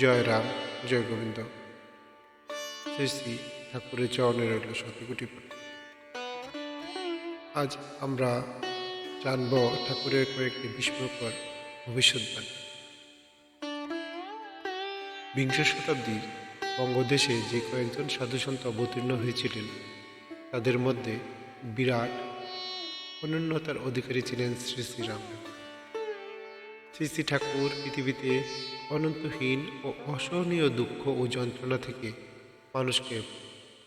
জয় রাম, জয় গোবিন্দ। শ্রী শ্রী ঠাকুরের চরণে রইল শতকোটি আজ আমরা জানব ঠাকুরের কয়েকটি বিস্ময়কর ভবিষ্যৎবাণী বিংশ শতাব্দীর বঙ্গদেশে যে কয়েকজন সাধুসন্ত অবতীর্ণ হয়েছিলেন, তাদের মধ্যে বিরাট অনন্যতার অধিকারী ছিলেন শ্রী শ্রীরাম শ্রী শ্রী ঠাকুর পৃথিবীতে অনন্তহীন ও অসহনীয় দুঃখ ও যন্ত্রণা থেকে মানুষকে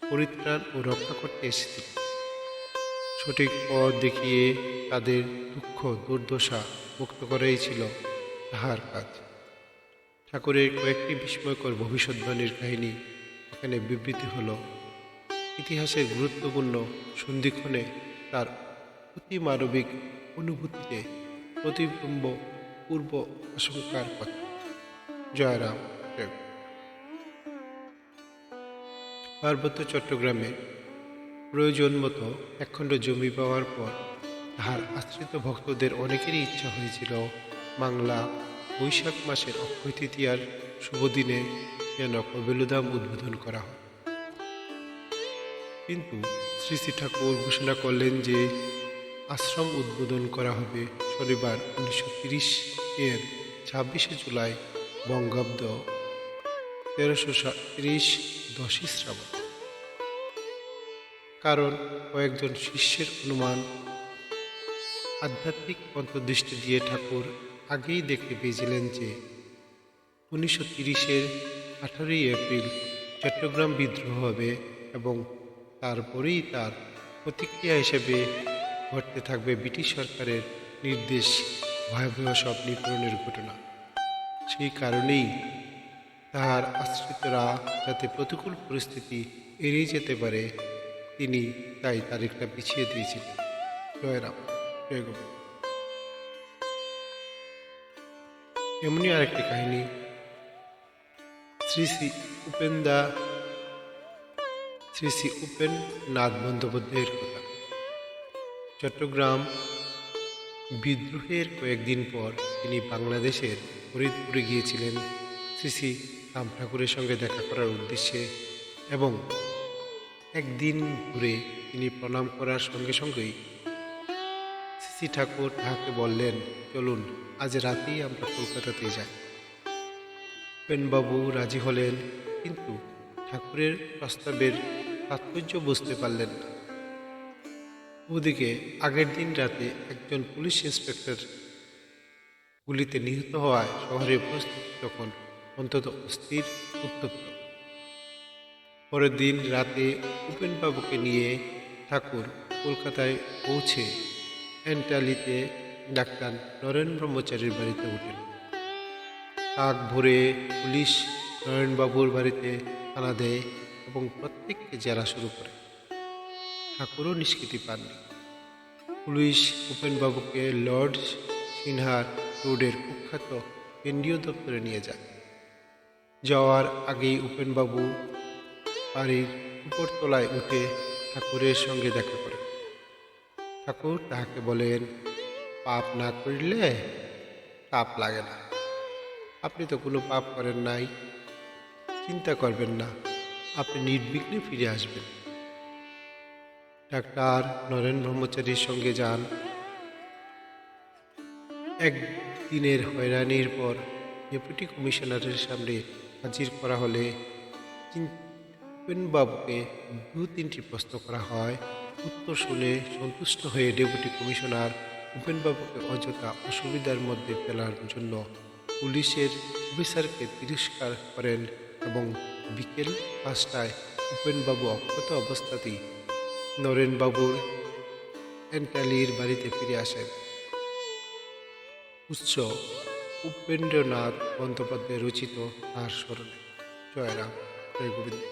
পরিত্রাণ ও রক্ষা করতে এসেছিলেন সঠিক পথ দেখিয়ে তাদের দুঃখ, দুর্দশা মুক্ত করাই ছিল তাহার কাজ। ঠাকুরের কয়েকটি বিস্ময়কর ভবিষ্যৎবাণীর কাহিনী এখানে বিবৃতি হল। ইতিহাসের গুরুত্বপূর্ণ সন্ধিক্ষণে তার অতি মানবিক অনুভূতিতে প্রতিবিম্ব পূর্ব আশঙ্কার কথা। জয় গুরু। পার্বত্য চট্টগ্রামে প্রয়োজন মতো একখণ্ড জমি পাওয়ার পর তাহার আশ্রিত ভক্তদের অনেকেরই ইচ্ছা হয়েছিল বাংলা বৈশাখ মাসের অক্ষয় তৃতীয়ার শুভ দিনে যেন কবেলুদাম উদ্বোধন করা হয় কিন্তু শ্রী শ্রী ঠাকুর ঘোষণা করলেন যে আশ্রম উদ্বোধন করা হবে শনিবার উনিশশো এর ছাব্বিশে জুলাই বঙ্গাব্দ তেরোশো তিরিশ দশই শ্রাবণ। কারণ কয়েকজন শিষ্যের অনুমান, আধ্যাত্মিক অন্তর্দৃষ্টি দিয়ে ঠাকুর আগেই দেখতে পেয়েছিলেন যে উনিশশো তিরিশের আঠারোই এপ্রিল চট্টগ্রাম বিদ্রোহ হবে এবং তারপরেই তার প্রতিক্রিয়া হিসেবে ঘটতে থাকবে ব্রিটিশ সরকারের নির্দেশ ভয়াবহ সব নিপীড়নের ঘটনা। সেই কারণেই তাহার আশ্রিতরা যাতে প্রতিকূল পরিস্থিতি এড়িয়ে যেতে পারে, তিনি তাই তারিখটা পিছিয়ে দিয়েছিলেন। জয়রাম জয় গোবিন্দ। এমনই আরেকটি কাহিনী। শ্রী শ্রী উপেন্দা, শ্রী শ্রী উপেন নাথ বন্দ্যোপাধ্যায়ের কথা। চট্টগ্রাম বিদ্রোহের কয়েকদিন পর তিনি বাংলাদেশের ফরিদপুরে গিয়েছিলেন। শ্রী রাম ঠাকুরের সঙ্গে দেখা করার উদ্দেশ্যে এবং একদিন ঘুরে তিনি প্রণাম করার সঙ্গে সঙ্গেই শ্রী ঠাকুর তাহাকে বললেন, চলুন, আজ রাতেই আমরা কলকাতাতে যাই। পেনবাবু রাজি হলেন, কিন্তু ঠাকুরের প্রস্তাবের তাৎপর্য বুঝতে পারলেন না। ওদিকে আগের দিন রাতে একজন পুলিশ ইন্সপেক্টর গুলিতে নিহত হওয়ায় শহরের পরিস্থিতি তখন অন্তত অস্থির উত্তপ্ত। পরের দিন রাতে উপেনবাবুকে নিয়ে ঠাকুর কলকাতায় পৌঁছে এন্টালিতে ডাক্তার নরেন ব্রহ্মচারীর বাড়িতে উঠেন। আগ ভোরে পুলিশ নরেনবাবুর বাড়িতে হানা দেয় এবং প্রত্যেককে জেরা শুরু করে। ঠাকুরও নিষ্কৃতি পাননি। পুলিশ উপেনবাবুকে লর্ড সিনহার রোডের কুখ্যাত কেন্দ্রীয় দপ্তরে নিয়ে যান। যাওয়ার আগেই উপেনবাবু বাড়ির উপরতলায় উঠে ঠাকুরের সঙ্গে দেখা করে ঠাকুর তাহাকে বলেন, পাপ না করিলে পাপ লাগে না। আপনি তো কোনো পাপ করেন নাই। চিন্তা করবেন না, আপনি নির্বিঘ্নে ফিরে আসবেন। ডাক্তার নরেন ব্রহ্মচারীর সঙ্গে যান। একদিনের হয়রানির পর ডেপুটি কমিশনারের সামনে হাজির করা হলে বাবুকে দু তিনটি প্রশ্ন করা হয়। উত্তর শুনে সন্তুষ্ট হয়ে ডেপুটি কমিশনার উপেনবাবুকে অযথা অসুবিধার মধ্যে ফেলার জন্য পুলিশের অফিসারকে তিরস্কার করেন এবং বিকেল পাঁচটায় উপেনবাবু অক্ষত অবস্থাতেই নরেনবাবুর এন্টালির বাড়িতে ফিরে আসেন। উৎস উপেন্দ্রনাথ বন্দ্যোপাধ্যায় রচিত তার স্মরণে। জয়রাম জয় গোবিন্দ।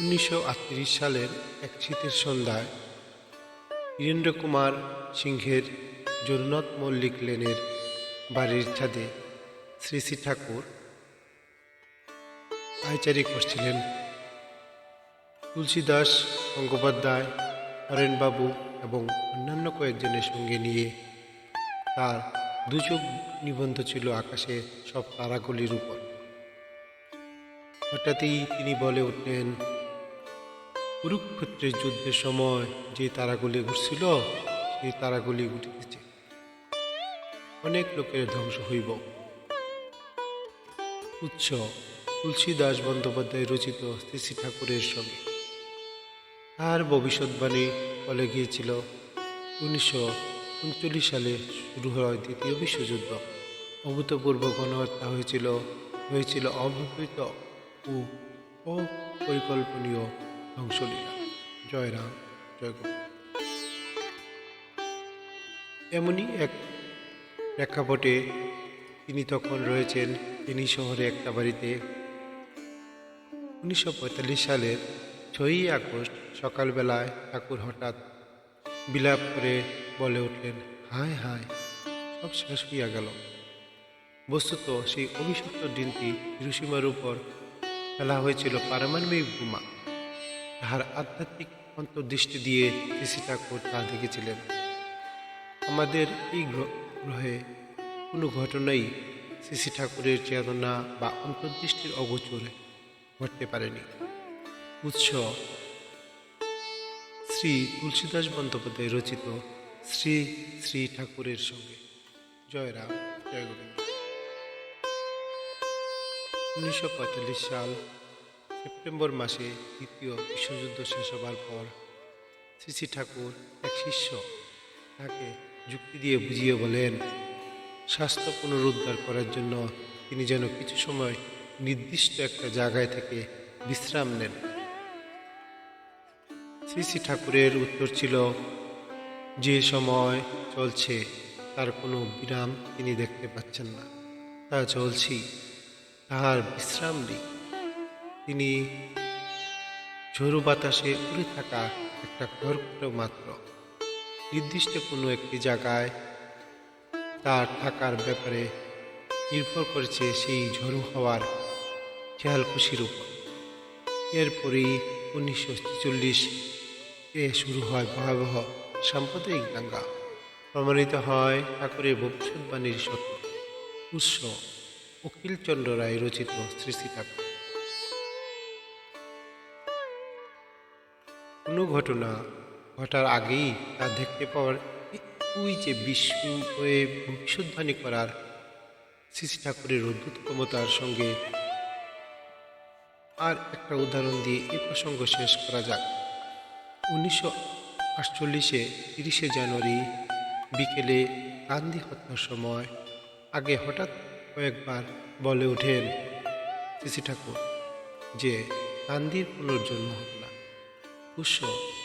উনিশশো আটত্রিশ সালের এক শীতের সন্ধ্যায় বীরেন্দ্র কুমার সিংহের জগন্নাথ মল্লিক লেনের বাড়ির ছাদে শ্রী শ্রী ঠাকুর পায়চারি করছিলেন। তুলসীদাস গঙ্গোপাধ্যায় হরেনবাবু এবং অন্যান্য কয়েকজনের সঙ্গে নিয়ে তার দু চোখ নিবন্ধ ছিল আকাশে সব তারাগুলির উপর। হঠাৎই তিনি বলে উঠলেন, কুরুক্ষেত্রের যুদ্ধের সময় যে তারাগুলি ঘুরছিল, সেই তারাগুলি ঘুরিতেছে অনেক লোকের ধ্বংস হইব। উৎস তুলসী দাস বন্দ্যোপাধ্যায় রচিত শ্রী ঠাকুরের সঙ্গে। তার ভবিষ্যৎবাণী বলে গিয়েছিল। উনিশশো উনচল্লিশ সালে শুরু হয় দ্বিতীয় বিশ্বযুদ্ধ। অভূতপূর্ব গণহত্যা হয়েছিল হয়েছিল অভাবিত ও অপরিকল্পনীয় ধ্বংসলীলা। জয়রাম জয় এমনই এক প্রেক্ষাপটে তিনি তখন রয়েছেন, তিনি শহরে একটা বাড়িতে। উনিশশো পঁয়তাল্লিশ সালের ছয়ই আগস্ট সকালবেলায় ঠাকুর হঠাৎ বিলাপ করে বলে উঠলেন, হায় হায়, সব শেষ হইয়া গেল। বস্তুত সেই অভিশপ্ত দিনটি হিরোসীমার উপর ফেলা হয়েছিল পারমাণবিক বোমা। তাহার আধ্যাত্মিক অন্তর্দৃষ্টি দিয়ে শ্রী ঠাকুর তা দেখেছিলেন। আমাদের এই গ্র- গ্রহে কোনো ঘটনাই শ্রী ঠাকুরের চেতনা বা অন্তর্দৃষ্টির অগোচরে ঘটতে পারেনি। উৎস শ্রী তুলসীদাস বন্দ্যোপাধ্যায় রচিত শ্রী শ্রী ঠাকুরের সঙ্গে। জয় রাম, জয় গোবিন্দ। উনিশশো পঁয়তাল্লিশ সাল, সেপ্টেম্বর মাসে দ্বিতীয় বিশ্বযুদ্ধ শেষ হবার পর শ্রী শ্রী ঠাকুর এক শিষ্য তাকে যুক্তি দিয়ে বুঝিয়ে বলেন, স্বাস্থ্য পুনরুদ্ধার করার জন্য তিনি যেন কিছু সময় নির্দিষ্ট একটা জায়গায় থেকে বিশ্রাম নেন। শ্রী শ্রী ঠাকুরের উত্তর ছিল, যে সময় চলছে, তার কোনো বিরাম তিনি দেখতে পাচ্ছেন না। তা চলছি, তাহার বিশ্রাম নেই। তিনি ঝোড়ো বাতাসে উড়ে থাকা একটা খড়কুটো মাত্র নির্দিষ্ট কোনো একটি জায়গায় তার থাকার ব্যাপারে নির্ভর করেছে সেই ঝড়ো হওয়ার খেয়াল খুশির উপর এরপরেই উনিশশো ছেচল্লিশ এ শুরু হয় ভয়াবহ সাম্প্রদায়িক দাঙ্গা। প্রমাণিত হয় ঠাকুরের ভবিষ্যৎবাণীর সত্য। উৎস, অখিলচন্দ্র রায় রচিত শ্রী ঠাকুর। কোনো ঘটনা ঘটার আগেই তা দেখতে পাওয়ার ওই যে হয়ে ভবিষ্যৎবাণী করার শ্রী ঠাকুরের অদ্ভুত ক্ষমতার সঙ্গে আর একটা উদাহরণ দিয়ে এই প্রসঙ্গ শেষ করা যাক। উনিশশো আটচল্লিশে তিরিশে জানুয়ারি বিকেলে গান্ধী হত্যার সময় আগে হঠাৎ কয়েকবার বলে ওঠেন শ্রী ঠাকুর যে গান্ধীর পুনর্জন্ম হবে না। উৎস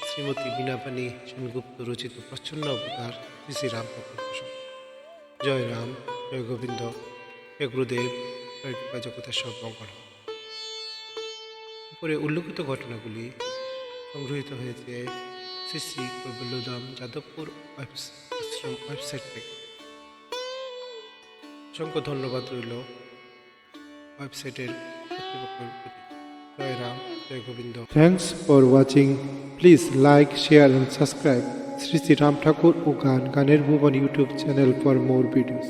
শ্রীমতী বীণাপাণি সেনগুপ্ত রচিত প্রচ্ছন্ন অবতার শ্রী রাম জয় রাম, জয় গোবিন্দ, জয় গুরুদেব, জয় জগতের সব মঙ্গল উপরে উল্লেখিত ঘটনাগুলি সংগৃহীত হয়েছে শ্রী শ্রী কৈবল্যধাম যাদবপুর আশ্রম ওয়েবসাইট। থেকে অসংখ্য ধন্যবাদ রইল ওয়েবসাইটের কর্তৃপক্ষের প্রতি। জয় রাম, জয় Gobinda. Thanks for watching please like share and subscribe Shri Shri Ram Thakur ও গান, গানের ভুবন YouTube channel for more videos